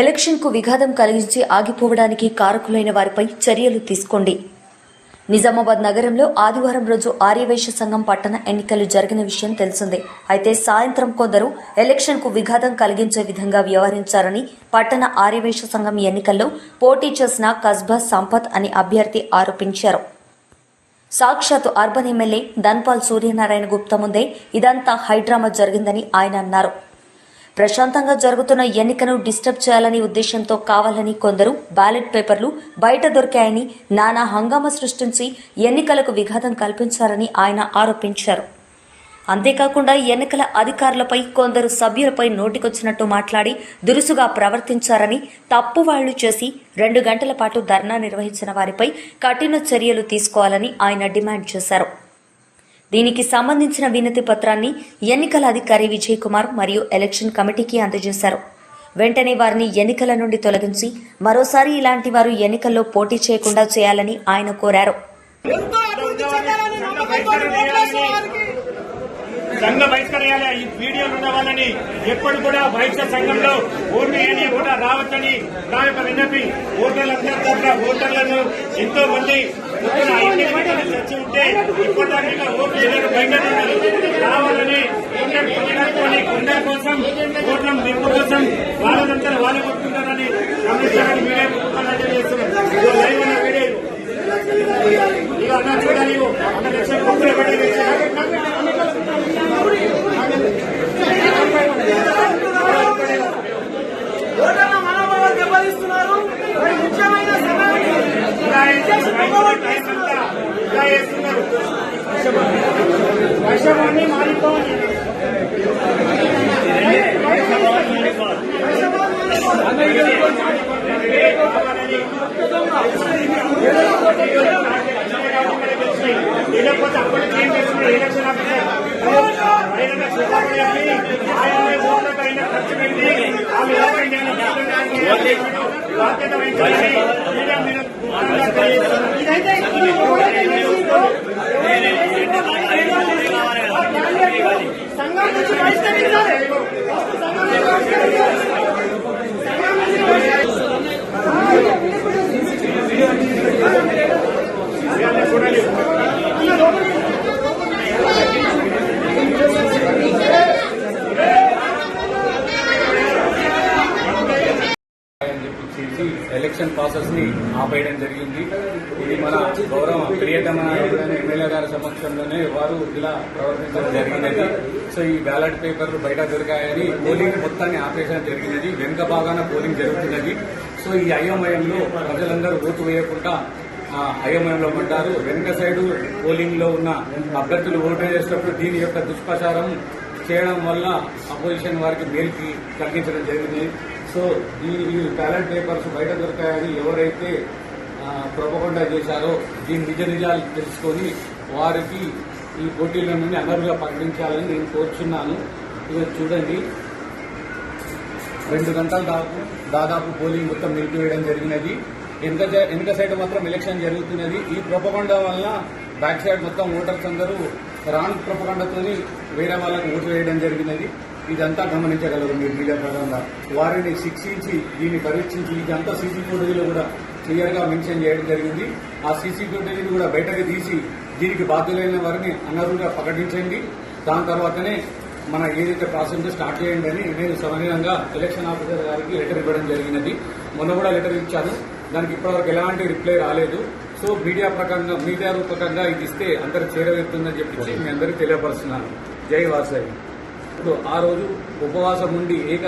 ఎలక్షన్కు విఘాతం కలిగించి ఆగిపోవడానికి కారకులైన వారిపై చర్యలు తీసుకోండి. నిజామాబాద్ నగరంలో ఆదివారం రోజు ఆర్యవైశ్య సంఘం పట్టణ ఎన్నికలు జరిగిన విషయం తెలిసిందే. అయితే సాయంత్రం కొందరు ఎలక్షన్కు విఘాతం కలిగించే విధంగా వ్యవహరించారని పట్టణ ఆర్యవైశ్య సంఘం ఎన్నికల్లో పోటీ చేసిన కస్బా సంపత్ అని అభ్యర్థి ఆరోపించారు. సాక్షాత్ అర్బన్ ఎమ్మెల్యే ధన్పాల్ సూర్యనారాయణ గుప్తా ముందే ఇదంతా హైడ్రామా జరిగిందని ఆయన అన్నారు. ప్రశాంతంగా జరుగుతున్న ఎన్నికను డిస్టర్బ్ చేయాలని ఉద్దేశంతో కావాలని కొందరు బ్యాలెట్ పేపర్లు బయట దొరికాయని నానా హంగామా సృష్టించి ఎన్నికలకు విఘాతం కల్పించారని ఆయన ఆరోపించారు. అంతేకాకుండా ఎన్నికల అధికారులపై కొందరు సభ్యులపై నోటికొచ్చినట్టు మాట్లాడి దురుసుగా ప్రవర్తించారని తప్పు వాళ్ళు చేసి రెండు గంటల పాటు ధర్నా నిర్వహించిన వారిపై కఠిన చర్యలు తీసుకోవాలని ఆయన డిమాండ్ చేశారు. దీనికి సంబంధించిన వినతి పత్రాన్ని ఎన్నికల అధికారి విజయ్ కుమార్ మరియు ఎలక్షన్ కమిటీకి అందజేశారు. వెంటనే వారిని ఎన్నికల నుండి తొలగించి మరోసారి ఇలాంటి వారు ఎన్నికల్లో పోటీ చేయకుండా చేయాలని ఆయన కోరారు. సంఘ బహిష్కరణ ఈ వీడియోలు ఉన్న వాళ్ళని ఎప్పుడు కూడా బహిష్క సంఘంలో ఓటు వేయని కూడా రావచ్చని నా యొక్క విన్నపి ఓటర్లందరి తరఫున ఓటర్లను ఎంతో మంది పొద్దున ఉంటే ఇప్పటిదాకా బయట కావాలని రావాలని కొందరి కోసం ఓట్ల నింపు కోసం వాళ్ళంతా వాళ్ళు కొట్టుకుంటారని గమనించాలని మీడియా చేస్తున్నారు వీడియో ఇక అన్న చూడాలి అన్న లక్ష్యం కొట్టుకుని పెట్టి చేసి టైం అంతా ఇలా చేస్తున్నారు వర్షమాన్ని మారిపోవాలి లేకపోతే అప్పటి ఏం చేస్తున్నారు ఎలక్షన్ ఆఫీసర్ ఆయన చూడాలి ఆయన ఓట్లకు అయిన ఖర్చు పెట్టి ఆమె ఓపెన్ చేయాలి బాధ్యత వహించాలని మీడియా మీద సంఘం నుంచి బహిష్కరించాలి సంఘం నుంచి బహిష్కరించాలి సంఘం నుంచి బహిష్కరించాలి చూడాలి అని చెప్పి ఎలక్షన్ ప్రాసెస్ని ఆపేయడం జరిగింది. ఇది మన గౌరవ ప్రియతమ ఎమ్మెల్యే గారి సమక్షంలోనే వారు ఇలా ప్రవర్తించడం జరిగినది. సో ఈ బ్యాలెట్ పేపర్లు బయట దొరికాయని పోలింగ్ మొత్తాన్ని ఆపేయడం జరిగినది. వెనుక భాగాన పోలింగ్ జరుగుతున్నది. సో ఈ అయోమయంలో ప్రజలందరూ ఓటు వేయకుండా అయోమయంలో పడ్డారు. వెనుక సైడు పోలింగ్లో ఉన్న అభ్యర్థులు ఓటు వేసేటప్పుడు దీని యొక్క దుష్ప్రచారం చేయడం వల్ల అపోజిషన్ వారికి మేలుకి కలిగించడం జరిగింది. సో ఈ ఈ బ్యాలెట్ పేపర్స్ బయట దొరికాయని ఎవరైతే ప్రొపకుండా చేశారో దీని నిజ నిజాలు తెలుసుకొని వారికి ఈ పోటీల నుండి అనర్హులుగా ప్రకటించాలని నేను కోరుచున్నాను. ఇది చూడండి. రెండు గంటల దాపు దాదాపు పోలింగ్ మొత్తం నిలిపివేయడం జరిగినది. వెనుక వెనుక సైడ్ మాత్రం ఎలక్షన్ జరుగుతున్నది. ఈ ప్రొపగండా వలన బ్యాక్ సైడ్ మొత్తం ఓటర్స్ అందరూ రాంగ్ ప్రొపగండాతో వేరే వాళ్ళకు ఓటు వేయడం జరిగినది. ఇదంతా గమనించగలరు మీరు మీడియా పరంగా వారిని శిక్షించి దీన్ని పరీక్షించి ఇదంతా సీసీ ఫుటేజీలో కూడా క్లియర్గా మెన్షన్ చేయడం జరిగింది. ఆ సీసీ ఫుటేజీని కూడా బయటకు తీసి దీనికి బాధ్యులైన వారిని అనర్హులుగా ప్రకటించండి. దాని తర్వాతనే మన ఏదైతే ప్రాసెస్ స్టార్ట్ చేయండి అని నేను సమయంగా ఎలక్షన్ ఆఫీసర్ గారికి లెటర్ ఇవ్వడం జరిగినది. మొన్న కూడా లెటర్ ఇచ్చాను. దానికి ఇప్పటివరకు ఎలాంటి రిప్లై రాలేదు. సో మీడియా ప్రకారంగా మీడియా రూపకంగా ఇది ఇస్తే అందరికి చేరవేస్తుందని చెప్పి మీ అందరికీ తెలియపరుస్తున్నాను. జై వాసాయి ఆ రోజు ఉపవాసం ఉండి ఏకద